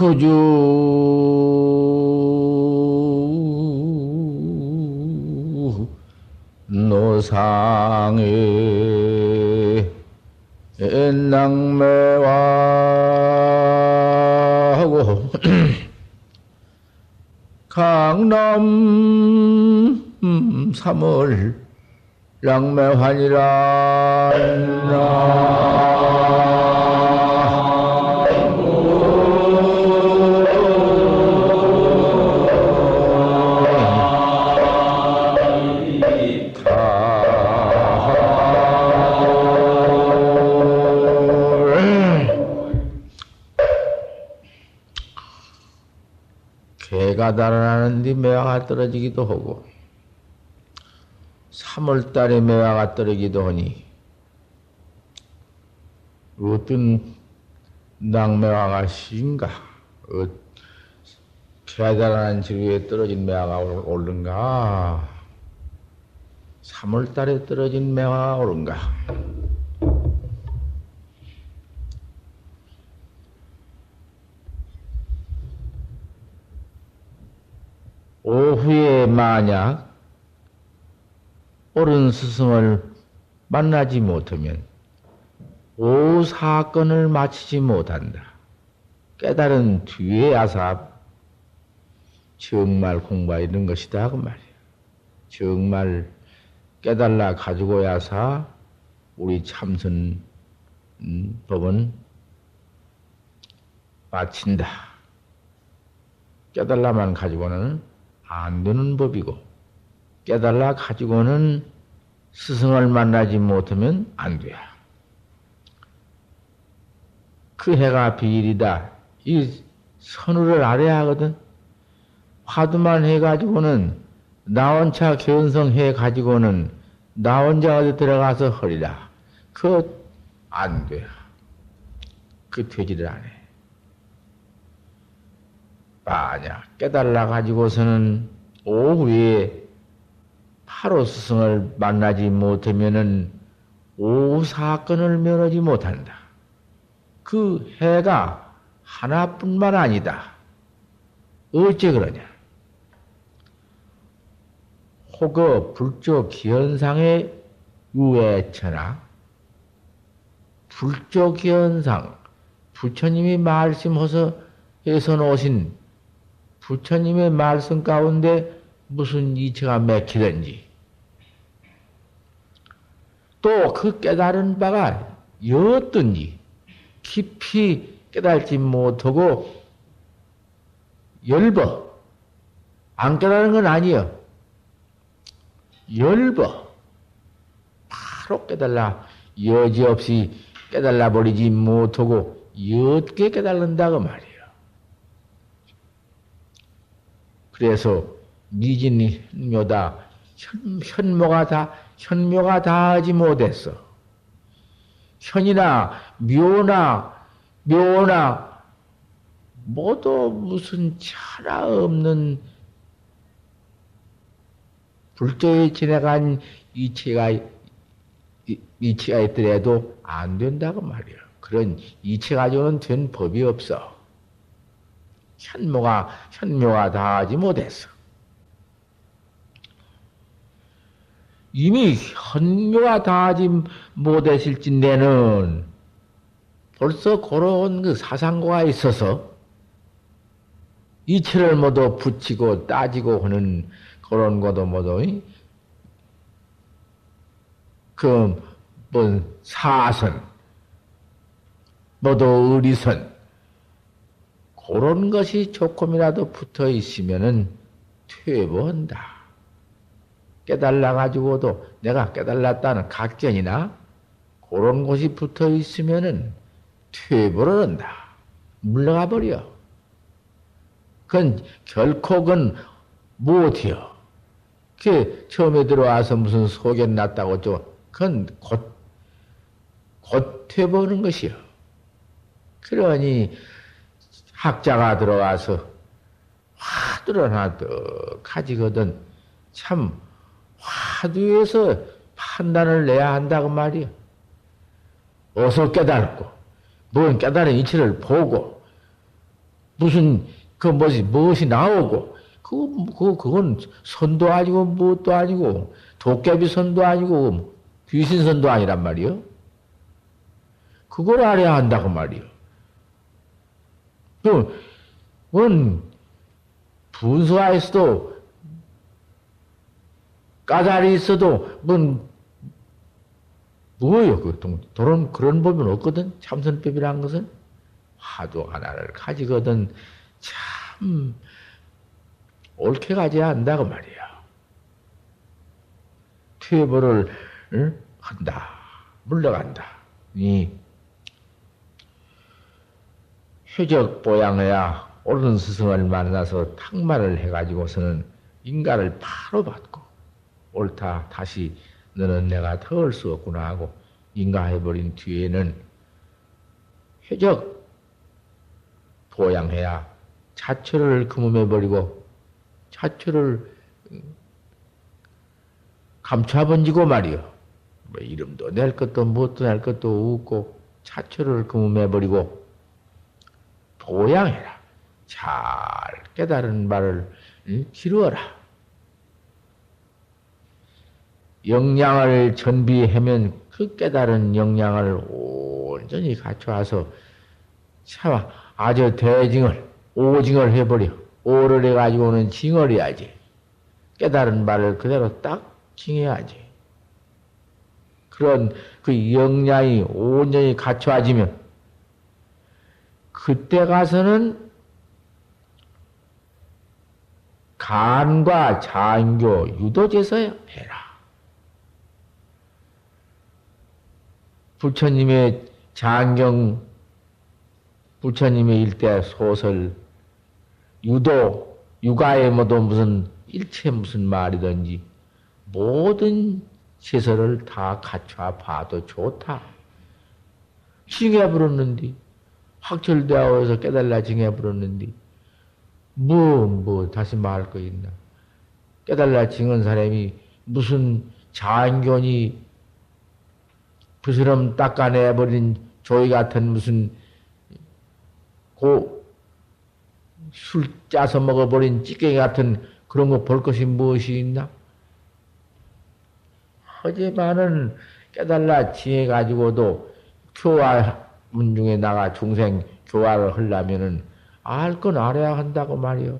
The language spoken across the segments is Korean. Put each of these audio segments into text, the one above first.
그주. 노상에 낭매와하고 강남 삼월 랑매환이라 개가 달아나는데 매화가 떨어지기도 하고 3월달에 매화가 떨어지기도 하니 어떤 낙매화가 신가? 어, 개가 달아난 지류에 떨어진 매화가 오른가? 3월달에 떨어진 매화가 오른가 오후에 만약 옳은 스승을 만나지 못하면 오 사건을 마치지 못한다. 깨달은 뒤에 야사 정말 공부하는 것이다 그 말이야. 정말 깨달라 가지고 야사 우리 참선 음, 법은 마친다. 깨달라만 가지고는 안 되는 법이고 깨달라 가지고는 스승을 만나지 못하면 안 돼. 그 해가 비일이다. 이 선우를 알아야 하거든. 화두만 해가지고는 나 혼자 견성해 가지고는 나 혼자 어디 들어가서 허리라. 그 안 돼. 그 되지를 않아. 만약 깨달라 가지고서는 오후에 바로 스승을 만나지 못하면은 오후 사건을 면하지 못한다. 그 해가 하나뿐만 아니다. 어째 그러냐? 혹여 불조 기현상의 유해처나 불조 기현상 부처님이 말씀해서 해서 놓으신 부처님의 말씀 가운데 무슨 이체가 맥히든지. 또 그 깨달은 바가 여든지 깊이 깨달지 못하고 열버. 안 깨달은 건 아니요 열버. 바로 깨달라. 여지없이 깨달라 버리지 못하고 옅게 깨달는다 그 말이에요. 그래서 미진이 묘다 현, 현모가 다 현묘가 다 하지 못했어. 현이나 묘나 묘나 모두 무슨 차나 없는 불조에 지나간 이체가 이체가 있더라도 안 된다고 말이야. 그런 이체 가지고는 된 법이 없어. 현모가 현묘가 다 하지 못했어. 이미 현묘가 다 하지 못했을진데는 벌써 그런 그 사상고가 있어서 이체를 모두 붙이고 따지고 하는 그런 것도 모두 그뭐 사선 모두 의리선 그런 것이 조금이라도 붙어 있으면은 퇴보한다. 깨달라 가지고도 내가 깨달았다는 각견이나 그런 것이 붙어 있으면은 퇴보를 한다. 물러가 버려. 그건 결코 그건 못해요. 그 처음에 들어와서 무슨 소견 났다고 좀 그건 곧, 곧 퇴보하는 것이요. 그러니 학자가 들어와서 화두를 하나 떡 가지거든 참 화두에서 판단을 내야 한다고 말이야. 어서 깨달고, 뭔 깨달은 이치를 보고, 무슨 그 무엇이 무엇이 나오고 그거 그 그건 선도 아니고 무엇도 아니고 도깨비 선도 아니고 귀신 선도 아니란 말이요. 그걸 알아야 한다고 말이요. 그, 그건 분수하에서도 까다리 있어도 뭔 뭐예요? 그 도론 그런 법은 없거든. 참선법이라는 것은 화두 하나를 가지거든 참 옳게 가져야 한다고 말이야. 퇴보를 응? 한다. 물러간다. 이 회적 보양해야 옳은 스승을 만나서 탁말을 해가지고서는 인가를 바로 받고 옳다 다시 너는 내가 더할수 없구나 하고 인가해버린 뒤에는 회적 보양해야 자초를 금음해버리고 자초를 감춰번지고 말이요. 뭐 이름도 낼 것도 무엇도 낼 것도 없고 자초를 금음해버리고 보양해라. 잘 깨달은 바를 기루어라. 역량을 전비하면 그 깨달은 역량을 온전히 갖춰와서 참 아주 대징을 오징을 해버려 오를 해가지고는 징을 해야지 깨달은 바를 그대로 딱 징해야지 그런 그 역량이 온전히 갖춰지면 그때 가서는 간과 장교 유도제서 해라. 부처님의 장경, 부처님의 일대 소설, 유도, 육아에 뭐도 무슨 일체 무슨 말이든지 모든 시설을 다 갖춰 봐도 좋다. 징해 부르는디, 확철되어서 깨달라 징해 부르는디, 뭐, 뭐, 다시 말할 거 있나. 깨달라 징은 사람이 무슨 장견이 부스럼 닦아내버린 조이 같은 무슨 고 술 짜서 먹어버린 찌개 같은 그런 거 볼 것이 무엇이 있나? 하지만은 깨달라 지혜 가지고도 교화 문중에 나가 중생 교화를 하려면은 알 건 알아야 한다고 말이요.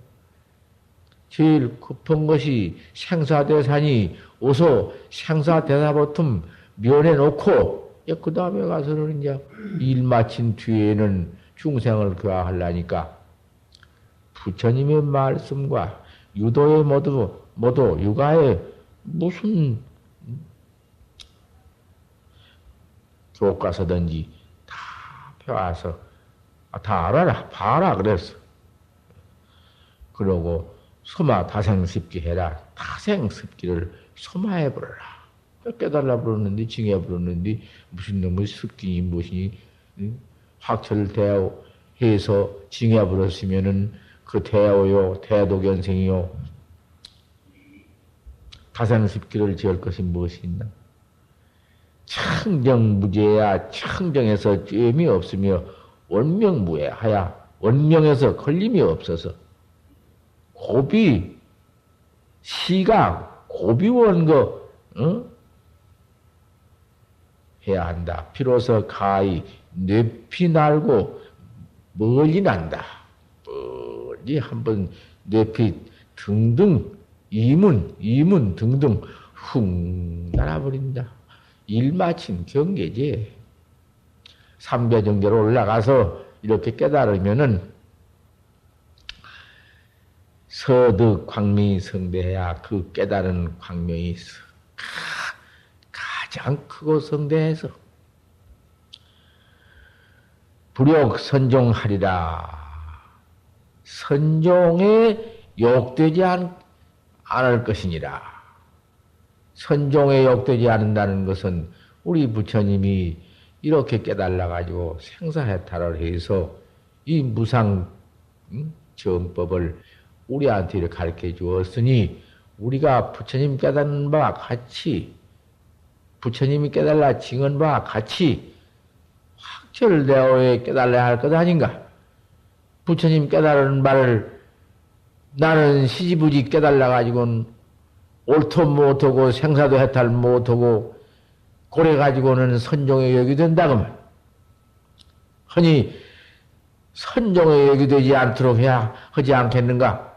제일 급한 것이 생사대산이 어서 생사대사보통 면해 놓고 그 다음에 가서는 이제 일 마친 뒤에는 중생을 교화하려니까 부처님의 말씀과 유도의 모두 모두 육아에 무슨 교과서든지 와서 다 알아라 봐라 그랬어. 그러고 소마 다생습기 해라 다생습기를 소마해 버려라. 깨달라 부르는데 징해 부르는데 무슨 놈의 습기니 무엇이니 확철대오 해서 징해 부렸으면은 그 대오요 대도견생이요 가상습기를 지을 것이 무엇이 있나? 청정무죄야 청정에서 죄미 없으며 원명무해하야 원명에서 걸림이 없어서 고비 시각 고비원 거 어? 해야 한다. 비로소 가히 뇌피 날고 멀리 난다. 멀리 한번 뇌피 등등 이문 이문 등등 훅 날아버린다. 일 마친 경계지. 삼배 정계로 올라가서 이렇게 깨달으면은 서득 광명이 성대해야 그 깨달은 광명이 가장 크고 성대해서 불욕 선종하리라. 선종에 욕되지 않, 않을 것이니라. 선종에 욕되지 않는다는 것은 우리 부처님이 이렇게 깨달아가지고 생사해탈을 해서 이 무상 정법을 우리한테 가르쳐 주었으니 우리가 부처님 깨닫는 바와 같이 부처님이 깨달라 징언 바와 같이 확철대오에 깨달아야 할 것 아닌가? 부처님 깨달은 말을 나는 시지부지 깨달라 가지고는 옳도 못하고 생사도 해탈 못하고 고래 가지고는 선종의 역이 된다고 말. 허니 선종의 역이 되지 않도록 해야 하지 않겠는가?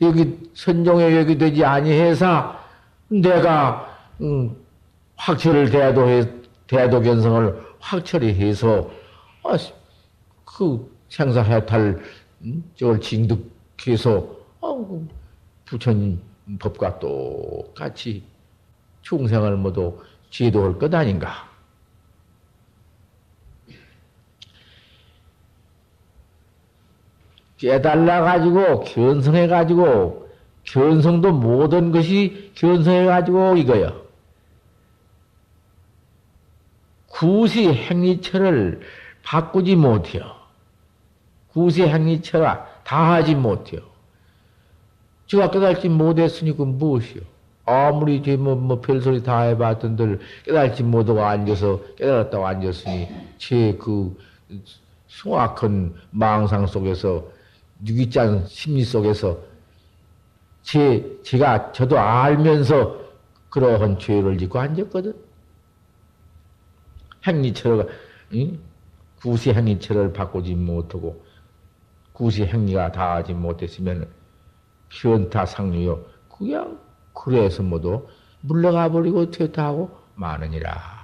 여기 선종의 역이 되지 아니해서 내가 음, 확철을 대도 대도 견성을 확철히 해서 아, 그 생사해탈 음, 저걸 징득해서 어, 그 부처님 법과 똑같이 중생을 모두 제도할 것 아닌가? 깨달라 가지고 견성해 가지고 견성도 모든 것이 견성해 가지고 이거요. 구시 행위처를 바꾸지 못해요. 구시 행위처가 다 하지 못해요. 제가 깨달지 못했으니 그 무엇이요? 아무리 제뭐 뭐 별소리 다 해봤던들 깨달지 못하고 앉아서 깨달았다고 앉았으니 제 그 숭악한 망상 속에서 유기짠 심리 속에서 제 제가 저도 알면서 그러한 죄를 짓고 앉았거든. 행리처가 응? 구시 행리처를 바꾸지 못하고 구시 행리가 다 하지 못했으면 현타 상류요 그냥 그래서 모두 물러가 버리고 퇴타 하고 마느니라.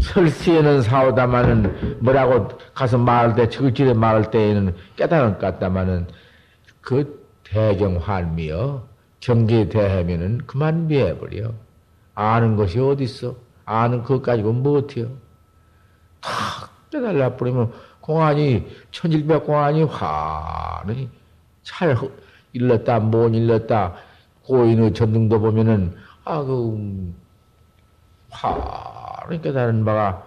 설시에는 사오다마는 뭐라고 가서 말할 때 적을질에 말할 때에는 깨달은 것 같다마는 그 대경환미여 경계에 대하면은 그만 미해버려. 아는 것이 어딨어? 아는 것 가지고 못해요. 탁 깨달라 버리면 공안이 천일백 공안이 환히 잘 일렀다 못 일렀다 고인의 전등도 보면은 아 그 환히 깨달은 바가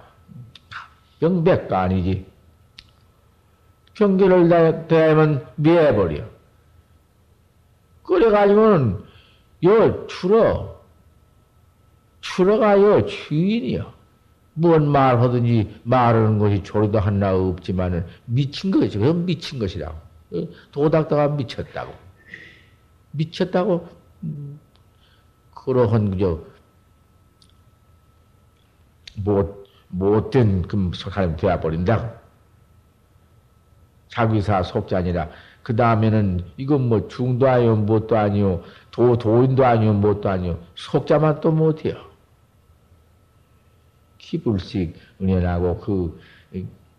명백가 아니지. 경계를 대하면 미해버려. 그래가지고는 요 추러 추러가요 주인이요. 뭔 말 하든지 말하는 것이 조리도 하나 없지만은 미친 것이죠. 그건 미친 것이라고. 도닥다가 미쳤다고. 미쳤다고 음, 그러한 그저 못 못된 그 사람이 되어 버린다. 자기사 속자니라. 그 다음에는 이건 뭐 중도 아니요, 뭣도 아니요, 도, 도인도 아니요, 뭣도 아니요, 속자만 또 못해요. 기불식 은연하고 그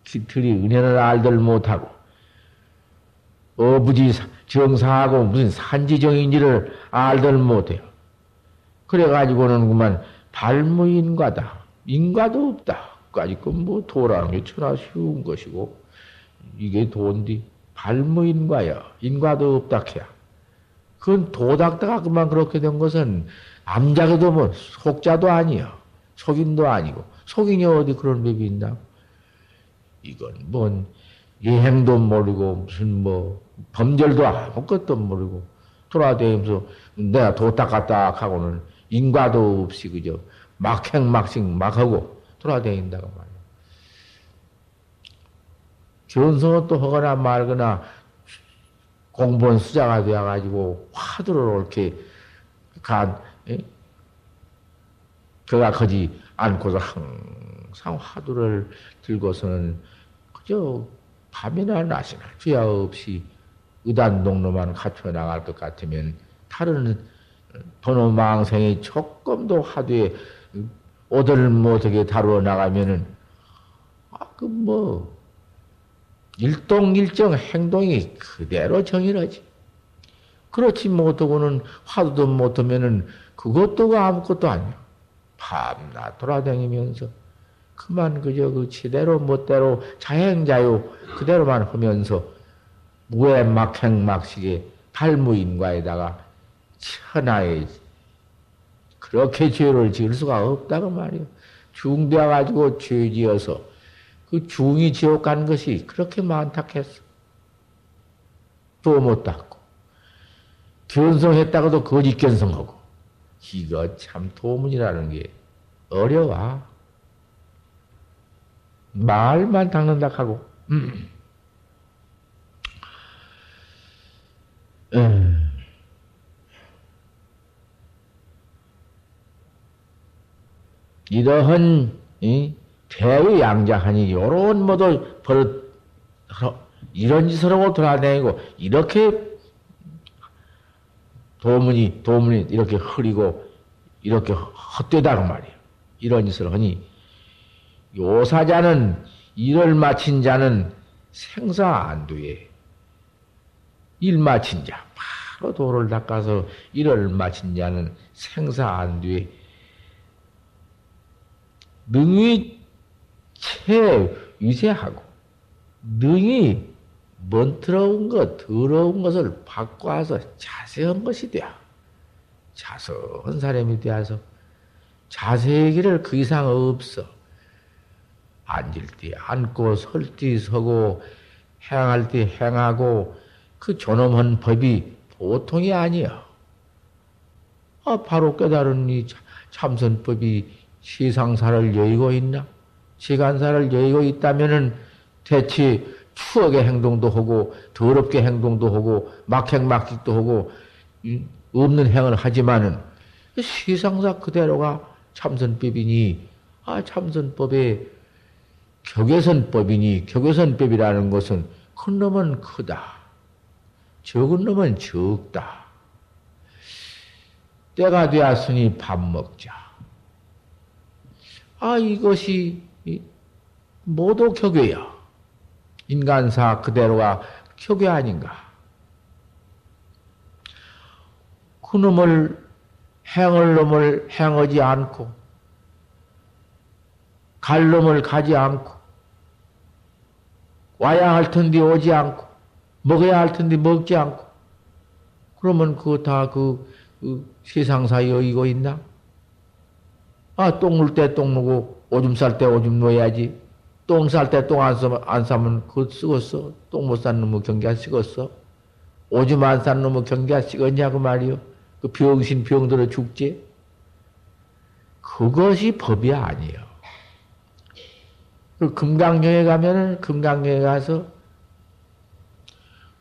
기틀이 은연을 알들 못하고 어부지 정사하고 무슨 산지정인지를 알들 못해요. 그래가지고는 그만 발무인과다. 인과도 없다. 까짓 뭐 도라는 게 천하 쉬운 것이고 이게 돈디 발무인과여 인과도 없다 해야. 그건 도닥다가 그만 그렇게 된 것은 암자가도 뭐 속자도 아니여 속인도 아니고 속인이 어디 그런 법이 있나? 이건 뭔 예행도 모르고 무슨 뭐 범절도 아무것도 모르고 돌아다니면서 내가 도닥갔다 하고는 인과도 없이 그저 막행막식 막하고 돌아다닌다고 말이야. 견성은 또 하거나 말거나 공본 수자가 되어가지고 화두를 이렇게 간, 에? 거지 않고서 항상 화두를 들고서는 그저 밤이나 낮이나 주야 없이 의단동로만 갖춰 나갈 것 같으면 다른 번호망생이 조금도 화두에 오들 못하게 다루어 나가면은 아그 뭐 일동일정 행동이 그대로 정일하지. 그렇지 못하고는 화두도 못하면은 그것도 아무것도 아니야. 밤낮 돌아다니면서 그만 그저 그 지대로 멋대로 자행자유 그대로만 하면서 무해막행막식의 발무인과에다가 천하에 그렇게 죄를 지을 수가 없다고 말이요. 중되어 가지고 죄 지어서 그 중이 지옥 간 것이 그렇게 많다 했어. 또 못 닦고. 견성했다고도 거짓 견성하고. 이거 참 도문이라는 게 어려워. 말만 닦는다 하고. 음. 음. 이러한 이, 대의 양자하니 요런 모두 버릇 이런 하고 돌아다니고 이렇게 도문이 도문이 이렇게 흐리고 이렇게 헛되다고 말이야. 이런 짓을 하니 요사자는 일을 마친 자는 생사 안두에 일 마친 자 바로 도를 닦아서 일을 마친 자는 생사 안두에 능히 채 위세하고 능히 먼트러운 것, 더러운 것을 바꿔서 자세한 것이 되어 자세한 사람이 되어서 자세의 길을 그 이상 없어. 앉을 때 앉고 설 때 서고 행할 때 행하고 그 존엄한 법이 보통이 아니야. 아, 바로 깨달은 이 참선법이 시상사를 여의고 있나? 시간사를 여의고 있다면은 대체 추억의 행동도 하고 더럽게 행동도 하고 막행막직도 하고 없는 행을 하지만은 시상사 그대로가 참선법이니 아 참선법의 격외선법이니 격외선법이라는 것은 큰 놈은 크다. 적은 놈은 적다. 때가 되었으니 밥 먹자. 아, 이것이 모두 격외야. 인간사 그대로가 격외 아닌가. 그 놈을, 행을 놈을 행하지 않고, 갈 놈을 가지 않고, 와야 할 텐데 오지 않고, 먹어야 할 텐데 먹지 않고, 그러면 그거 다그 그 세상사 여의고 있나? 아, 똥 물 때 똥 누고, 오줌 쌀 때 오줌 놓아야지. 똥 쌀 때 똥 안 싸면, 안 싸면 그거 쓰겄어. 똥 못 싼 놈의 경계가 쓰겄어. 오줌 안 싼 놈의 경계가 쓰겄냐고 말이요. 그 병신 병들어 죽지? 그것이 법이 아니에요. 그 금강경에 가면은 금강경에 가서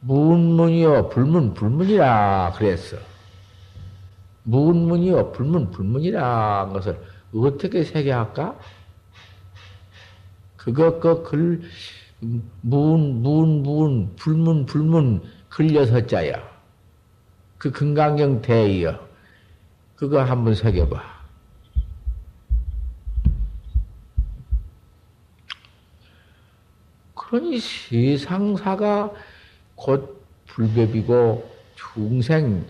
문문이요 불문 불문이라 그랬어. 문문이요 불문 불문이라 것을 어떻게 새겨할까? 그것 그글 문, 문, 문, 불문, 불문 글여서 자야. 그 금강경 대이여. 그거 한번 새겨봐. 그러니 세상사가 곧 불법이고 중생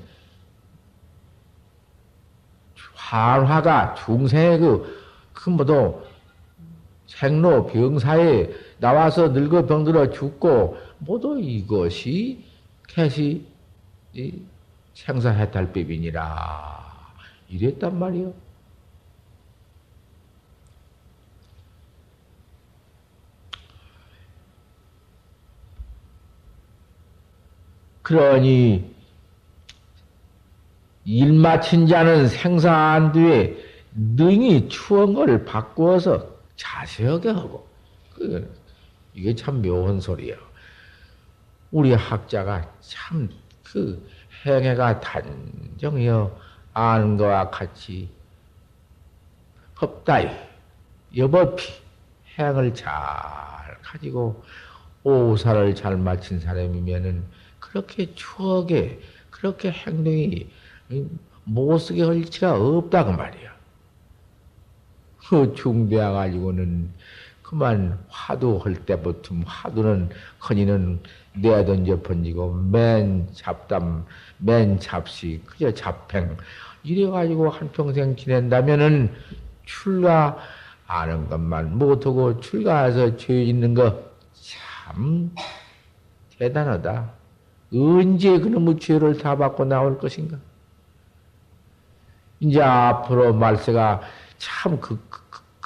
한화가 중생의 그, 그 뭐도 생로 병사에 나와서 늙어 병들어 죽고 모두 이것이 캐시 생사해탈법이니라 이랬단 말이요. 그러니 일 마친 자는 생사한 뒤에 능히 추한 것을 바꾸어서 자세하게 하고 그, 이게 참 묘한 소리예요. 우리 학자가 참 그 행해가 단정이여 아는 것과 같이 흡다이 여법히 행을 잘 가지고 오사를 잘 마친 사람이면은 그렇게 추하게 그렇게 행동이 못쓰게 할 치가 없다고 말이야. 그 중대해 가지고는 그만 화두 할 때부터 화두는 커니는 내던져 번지고 맨 잡담 맨 잡시 그저 잡행 이래 가지고 한 평생 지낸다면은 출가 아는 것만 못하고 출가해서 죄 있는 거 참 대단하다. 언제 그놈의 죄를 다 받고 나올 것인가? 이제 앞으로 말세가 참 극,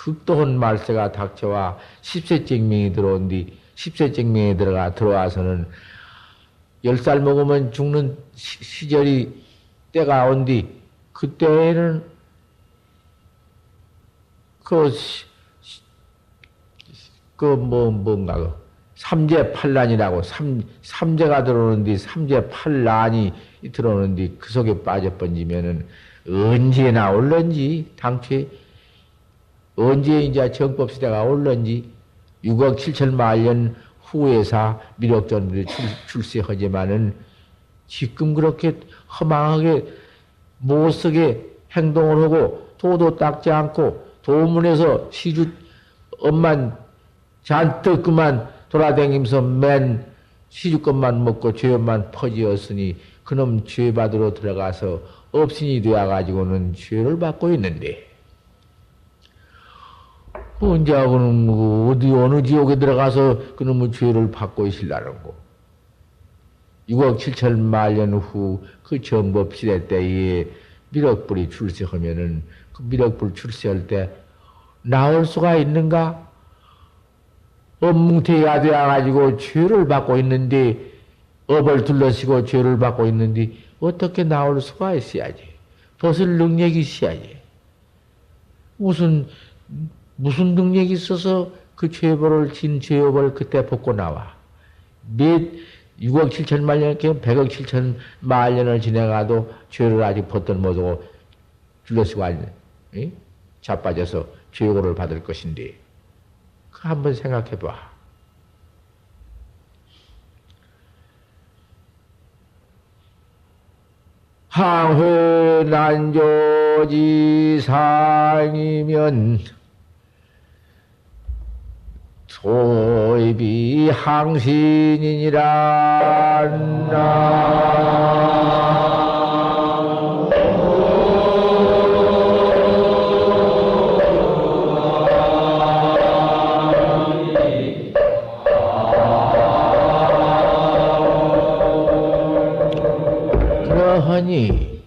극, 극도한 말세가 닥쳐와 10세 증명이 들어온 뒤 10세 증명이 들어가 들어와서는 10살 먹으면 죽는 시, 절이 때가 온 뒤 그때에는 그, 그, 뭐, 뭔가, 그, 삼재 팔란이라고, 삼, 삼재가 들어오는데, 삼재 팔란이 들어오는데, 그 속에 빠져 번지면은, 언제 나 올런지, 당초에, 언제 이제 정법 시대가 올런지, 6억 7천 만년 후에사 미륵전들이 출세하지만은, 지금 그렇게 허망하게 못쓰게 행동을 하고 도도 닦지 않고 도문에서 시주 엄만 잔뜩 그만 돌아다니면서 맨 시주것만 먹고 죄만 퍼지었으니 그놈 죄 받으러 들어가서 업신이 되어가지고는 죄를 받고 있는데 언제하고는 뭐 어디 어느 지옥에 들어가서 그놈의 죄를 받고 있을라는 거. 6억 7천 만년 후그 정법 시대 때에 미륵불이 출세하면은 그 미륵불 출세할 때 나올 수가 있는가? 업뭉태가 되어가지고 죄를 받고 있는데 업을 둘러시고 죄를 받고 있는데 어떻게 나올 수가 있어야지. 벗을 능력이 있어야지. 무슨 무슨 능력이 있어서 그 죄벌을 진 죄업을 그때 벗고 나와. 몇 6억 7천만 년, 100억 7천 만 년을 지나가도 죄를 아직 벗들 못하고 줄러쓰고 앉는, 자빠져서 죄고를 받을 것인데, 그 한번 생각해 봐. 항회 난조지상이면 소입이 항신이니라 그러하니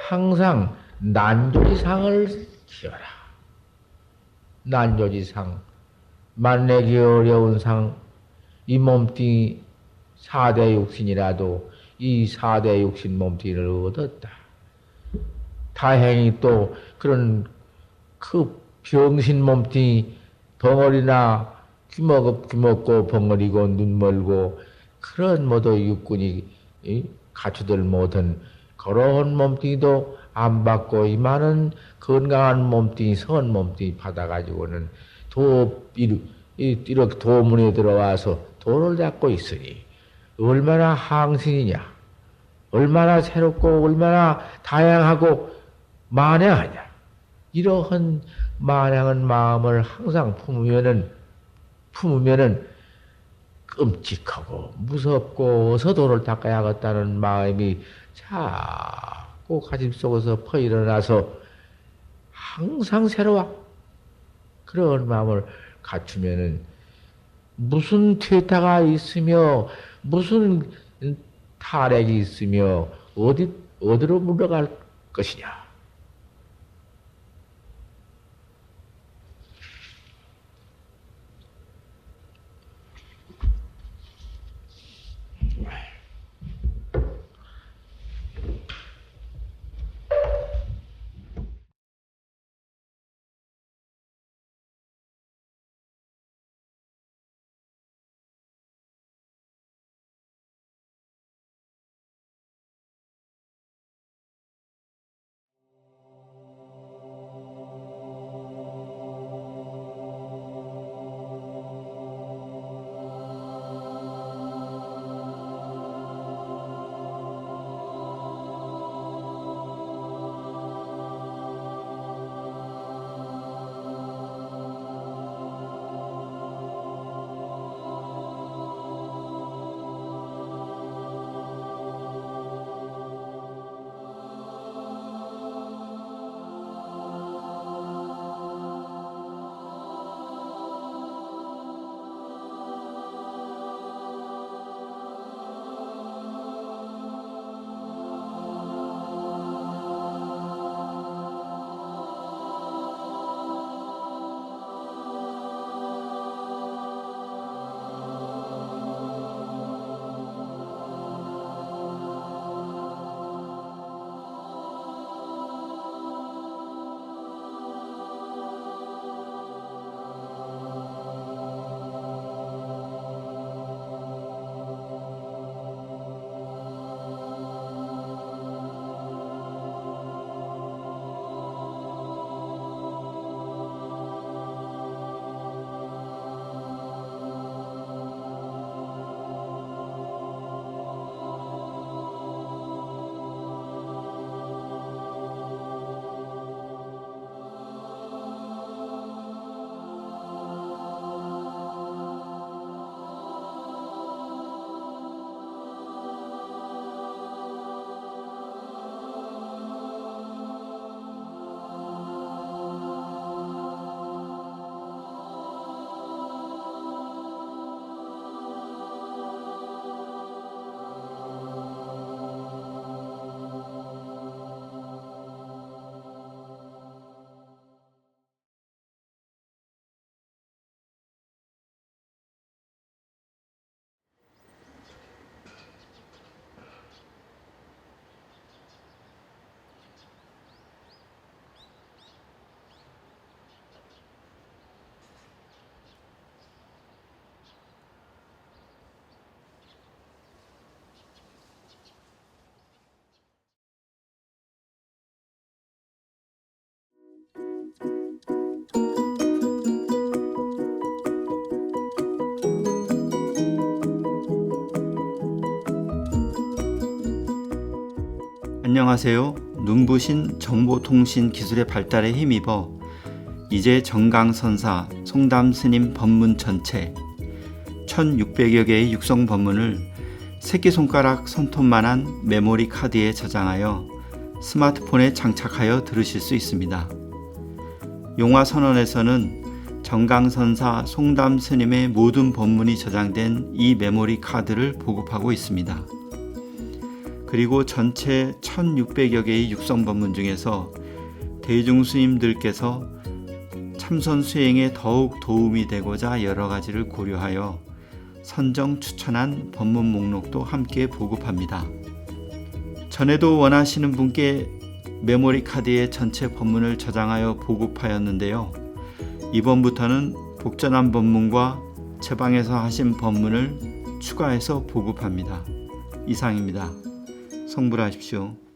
항상 난조지상을 키워라. 난조지상 만내기 어려운 상, 이 몸뚱이 사대 육신이라도 이 사대 육신 몸뚱이를 얻었다. 다행히 또 그런 그 병신 몸뚱이 벙어리나 귀먹, 귀먹고 벙어리고 눈 멀고 그런 모두 육군이 갖추들 못한 그런 몸뚱이도 안 받고 이 많은 건강한 몸뚱이, 선 몸뚱이 받아가지고는 도, 이렇게 도문에 들어와서 도를 닦고 있으니, 얼마나 항신이냐, 얼마나 새롭고, 얼마나 다양하고, 만행하냐. 이러한 만행한 마음을 항상 품으면은, 품으면은, 끔찍하고, 무섭고, 어서 도를 닦아야 겠다는 마음이 자꾸 가슴 속에서 퍼 일어나서 항상 새로워. 그런 마음을 갖추면은 무슨 퇴타가 있으며 무슨 타락이 있으며 어디 어디로 물러갈 것이냐? 안녕하세요. 눈부신 정보통신 기술의 발달에 힘입어 이제 정강선사, 송담스님 법문 전체 1600여 개의 육성 법문을 새끼손가락 손톱만한 메모리 카드에 저장하여 스마트폰에 장착하여 들으실 수 있습니다. 용화선언에서는 정강선사 송담 스님의 모든 법문이 저장된 이 메모리 카드를 보급하고 있습니다. 그리고 전체 1600여 개의 육성 법문 중에서 대중 스님들께서 참선 수행에 더욱 도움이 되고자 여러 가지를 고려하여 선정 추천한 법문 목록도 함께 보급합니다. 전에도 원하시는 분께 메모리 카드에 전체 법문을 저장하여 보급하였는데요. 이번부터는 복전한 법문과 제 방에서 하신 법문을 추가해서 보급합니다. 이상입니다. 성불하십시오.